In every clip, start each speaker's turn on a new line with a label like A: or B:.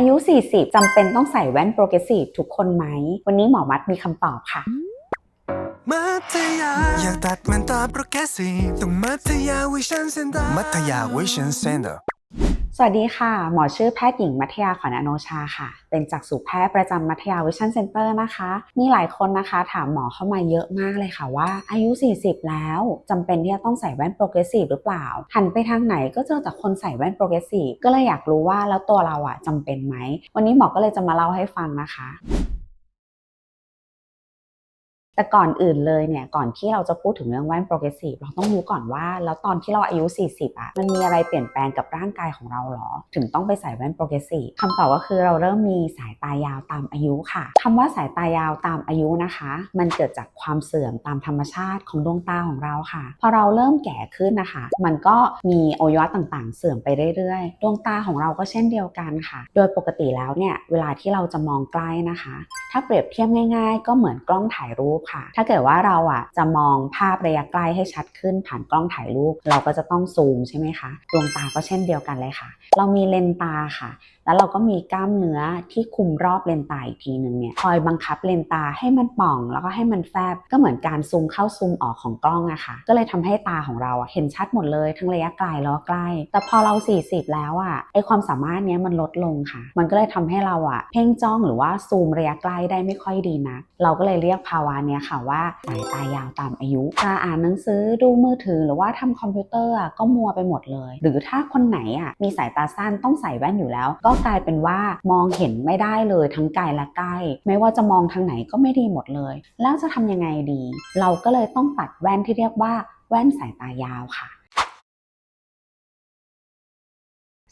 A: อายุ 40จำเป็นต้องใส่แว่นโปรเกรสซีฟทุกคนไหม วันนี้หมอมัดมีคำตอบค่ะ
B: มัธยาอยากตัดมันตาโปรแกรสซีฟต้องมัธยาวิชันเซ็นเตอร์มัธยาวิชันเซ็นเตอร์
A: สวัสดีค่ะ หมอชื่อแพทย์หญิงมัธยาขวัญอโนชาค่ะ เป็นจักษุแพทย์ประจำมัธยาวิชั่นเซ็นเตอร์นะคะ มีหลายคนนะคะถามหมอเข้ามาเยอะมากเลยค่ะว่าอายุ 40 แล้วจำเป็นที่จะต้องใส่แว่นโปรเกรสซีฟหรือเปล่า หันไปทางไหนก็เจอแต่คนใส่แว่นโปรเกรสซีฟก็เลยอยากรู้ว่าแล้วตัวเราอะจำเป็นไหม วันนี้หมอก็เลยจะมาเล่าให้ฟังนะคะ แต่ก่อนอื่นเลยเนี่ยก่อนที่เราจะพูดถึงเรื่องแว่นโปรเกรสซีฟเราต้องรู้ก่อนว่าแล้วตอนที่เราอายุ 40อะมันมีอะไรเปลี่ยนแปลงกับร่างกายของเราหรอ ถึงต้องไปใส่แว่นโปรเกรสซีฟคำตอบก็คือเราเริ่มมีสายตายาวตามอายุค่ะคำว่าสายตายาวตามอายุนะคะ มันเกิดจากความเสื่อมตามธรรมชาติของดวงตาของเราค่ะ พอเราเริ่มแก่ขึ้นนะคะ มันก็มีอวัยวะต่างๆ เสื่อมไปเรื่อยๆ ดวงตาของเราก็เช่นเดียวกันค่ะ โดยปกติแล้วเนี่ยเวลาที่เราจะมองใกล้นะคะ ถ้าเปรียบเทียบง่าย ๆ ก็เหมือนกล้องถ่ายรูปค่ะ ถ้าเกิดว่าเราอะจะมองภาพระยะใกล้ให้ชัดขึ้นผ่านกล้องถ่ายรูป เราก็จะต้องซูมใช่ไหมคะ ดวงตาก็เช่นเดียวกันเลยค่ะ เรามีเลนตาค่ะ แล้วเราก็มีกล้ามเนื้อที่คุมรอบเลนตาอีกทีหนึ่งเนี่ยคอยบังคับเลนตาให้มันป่องแล้วก็ให้มันแฟบก็เหมือนการซูมเข้าซูมออกของกล้องอะค่ะ ก็เลยทำให้ตาของเราเห็นชัดหมดเลยทั้งระยะไกลแล้วก็ใกล้ แต่พอเรา 40 แล้วอะไอความสามารถเนี้ยมันลดลงค่ะ มันก็เลยทำให้เราอะเพ่งจ้องหรือว่าซูมระยะใกล้ได้ไม่ค่อยดีนะเราก็เลยเรียกภาวะเนี้ยค่ะว่าสายตายาวตามอายุจะอ่านหนังสือดูมือถือหรือว่าทำคอมพิวเตอร์อะก็มัวไปหมดเลย หรือถ้าคนไหนอะมีสายตาสั้นต้องใส่แว่นอยู่แล้ว ก็กลายเป็นว่ามองเห็นไม่ได้เลยทั้งไกลและใกล้ ไม่ว่าจะมองทางไหนก็ไม่ดีหมดเลย แล้วจะทำยังไงดี เราก็เลยต้องตัดแว่นที่เรียกว่าแว่นสายตายาวค่ะ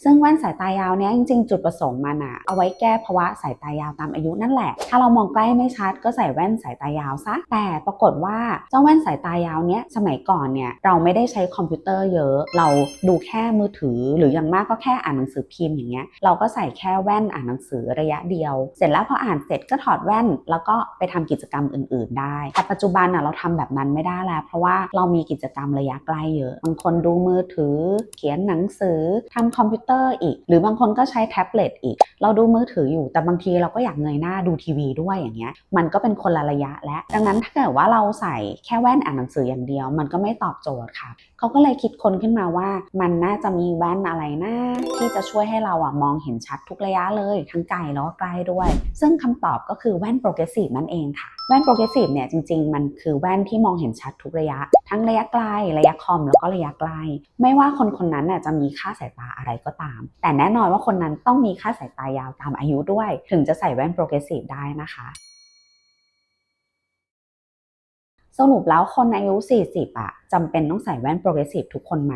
A: ซึ่งแว่นสายตายาวเนี้ยจริงๆ จุดประสงค์มันอะเอาไว้แก้ภาวะสายตายาวตามอายุนั่นแหละ ถ้าเรามองใกล้ไม่ชัดก็ใส่แว่นสายตายาวซะ แต่ปรากฏว่าเจ้าแว่นสายตายาวเนี้ยสมัยก่อนเนี่ยเราไม่ได้ใช้คอมพิวเตอร์เยอะ เราดูแค่มือถือ หรืออย่างมากก็แค่อ่านหนังสือพิมพ์อย่างเงี้ยเราก็ใส่แค่แว่นอ่านหนังสือระยะเดียว เสร็จแล้วพออ่านเสร็จก็ถอดแว่น แล้วก็ไปทำกิจกรรมอื่น ๆ ได้ แต่ปัจจุบันอะเราทำแบบนั้นไม่ได้แล้ว เพราะว่าเรามีกิจกรรมระยะไกลเยอะ บางคนดูมือถือ เขียนหนังสือทำคอมพิวเตอร์อีก หรือบางคนก็ใช้แท็บเล็ตอีก เราดูมือถืออยู่แต่บางทีเราก็อยากเงยหน้าดูทีวีด้วยอย่างเงี้ยมันก็เป็นคนละระยะและ ดังนั้นถ้าเกิดว่าเราใส่แค่แว่นอ่านหนังสืออย่างเดียว มันก็ไม่ตอบโจทย์ค่ะเขาก็เลยคิดคนขึ้นมาว่า มันน่าจะมีแว่นอะไรนะที่จะช่วยให้เราอะมองเห็นชัดทุกระยะเลย ทั้งไกลแล้วก็ใกล้ด้วย ซึ่งคำตอบก็คือแว่นโปรเกรสซีฟนั่นเองค่ะแว่นโปรเกรสซีฟเนี่ยจริงๆ มันคือแว่นที่มองเห็นชัดทุกระยะ ทั้งระยะไกลระยะคอมแล้วก็ระยะไกล ไม่ว่าคนคนนั้นน่ะจะมีค่าสายตาอะไรก็ตาม แต่แน่นอนว่าคนนั้นต้องมีค่าสายตายาวตามอายุด้วย ถึงจะใส่แว่นโปรเกรสซีฟได้นะคะสรุปแล้วคนอายุ 40อะจำเป็นต้องใส่แว่นโปรเกรสซีฟทุกคนไหม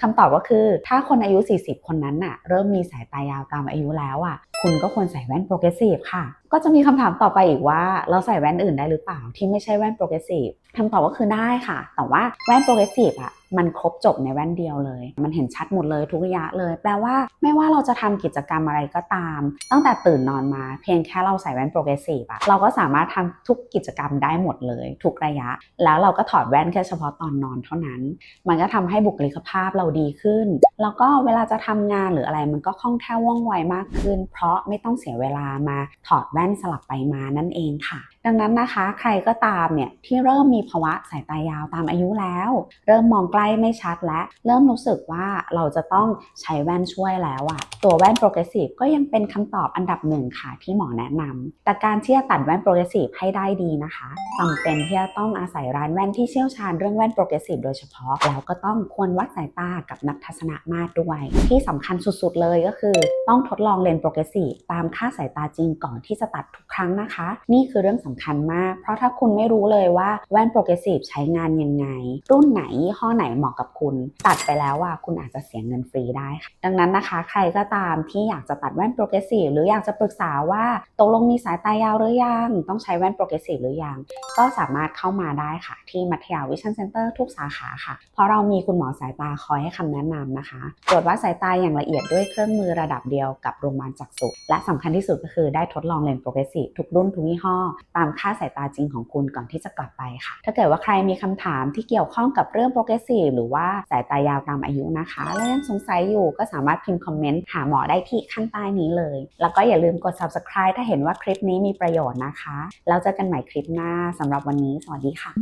A: คำตอบก็คือ ถ้าคนอายุ 40 คนนั้นน่ะ เริ่มมีสายตายาวตามอายุแล้วอะ คุณก็ควรใส่แว่นโปรเกรสซีฟค่ะ ก็จะมีคำถามต่อไปอีกว่า เราใส่แว่นอื่นได้หรือเปล่าที่ไม่ใช่แว่นโปรเกรสซีฟคำตอบก็คือได้ค่ะ แต่ว่าแว่นโปรเกรสซีฟอะมันครบจบในแว่นเดียวเลย มันเห็นชัดหมดเลยทุกระยะเลย แปลว่าไม่ว่าเราจะทำกิจกรรมอะไรก็ตาม ตั้งแต่ตื่นนอนมาเพียงแค่เราใส่แว่นโปรเกรสซีฟอะเราก็สามารถทำทุกกิจกรรมได้หมดเลย ทุกระยะ แล้วเราก็ถอดแว่นแค่เฉพาะตอนนอนเท่านั้น มันก็ทำให้บุคลิกภาพเราดีขึ้น แล้วก็เวลาจะทำงานหรืออะไรมันก็คล่องแคล่วว่องไวมากขึ้น เพราะไม่ต้องเสียเวลามาถอดแว่นสลับไปมานั่นเองค่ะ ดังนั้นนะคะ ใครก็ตามเนี่ยที่เริ่มมีภาวะสายตายาวตามอายุแล้ว เริ่มมองใกล้ไม่ชัดและ เริ่มรู้สึกว่าเราจะต้องใช้แว่นช่วยแล้วอะตัวแว่นโปรเกรสซีฟก็ยังเป็นคำตอบอันดับหนึ่งค่ะที่หมอแนะนำแต่การที่จะตัดแว่นโปรเกรสซีฟให้ได้ดีนะคะจำเป็นที่จะต้องอาศัยร้านแว่นที่เชี่ยวชาญเรื่องแว่นโปรเกรสซีฟโดยเฉพาะ แล้วก็ต้องควรวัดสายตากับนักทัศนมาตรด้วย ที่สำคัญสุดๆเลยก็คือ ต้องทดลองเลนส์โปรเกรสซีฟตามค่าสายตาจริงก่อนที่จะตัดทุกครั้งนะคะ นี่คือเรื่องสำคัญมาก เพราะถ้าคุณไม่รู้เลยว่าแว่นโปรเกรสซีฟใช้งานยังไง รุ่นไหนยี่ห้อไหนเหมาะกับคุณ ตัดไปแล้วว่าคุณอาจจะเสียเงินฟรีได้ค่ะดังนั้นนะคะ ใครก็ตามที่อยากจะตัดแว่นโปรเกรสซีฟหรืออยากจะปรึกษาว่าตกลงมีสายตายาวหรือยัง ต้องใช้แว่นโปรเกรสซีฟหรือยัง ก็สามารถเข้ามาได้ค่ะ ที่มัธยาวิชั่นเซ็นเตอร์ทุกสาขาค่ะ เพราะเรามีคุณหมอสายตาคอยให้คำแนะนำนะคะ ตรวจวัดสายตาอย่างละเอียดด้วยเครื่องมือระดับเดียวกับโรงพยาบาลจักษุและสำคัญที่สุดก็คือได้ทดลองเลนส์โปรเกรสซีฟทุกรุ่นทุกยี่ห้อตามค่าสายตาจริงของคุณก่อนที่จะกลับไปค่ะ ถ้าเกิดว่าใครมีคำถามที่เกี่ยวข้องกับเรื่อง progressive หรือว่าสายตายาวตามอายุนะคะ แล้วยังสงสัยอยู่ก็สามารถพิมพ์คอมเมนต์หาหมอได้ที่ข้างใต้นี้เลย แล้วก็อย่าลืมกด subscribe ถ้าเห็นว่าคลิปนี้มีประโยชน์นะคะแล้วเจอกันใหม่คลิปหน้าสำหรับวันนี้ สวัสดีค่ะ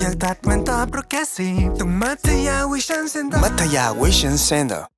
B: อยากตัดมันต่อโปรแกรสซีฟต้องมัธยาวิชันเซ็นเตอร์มัธยาวิชันเซ็นเตอร์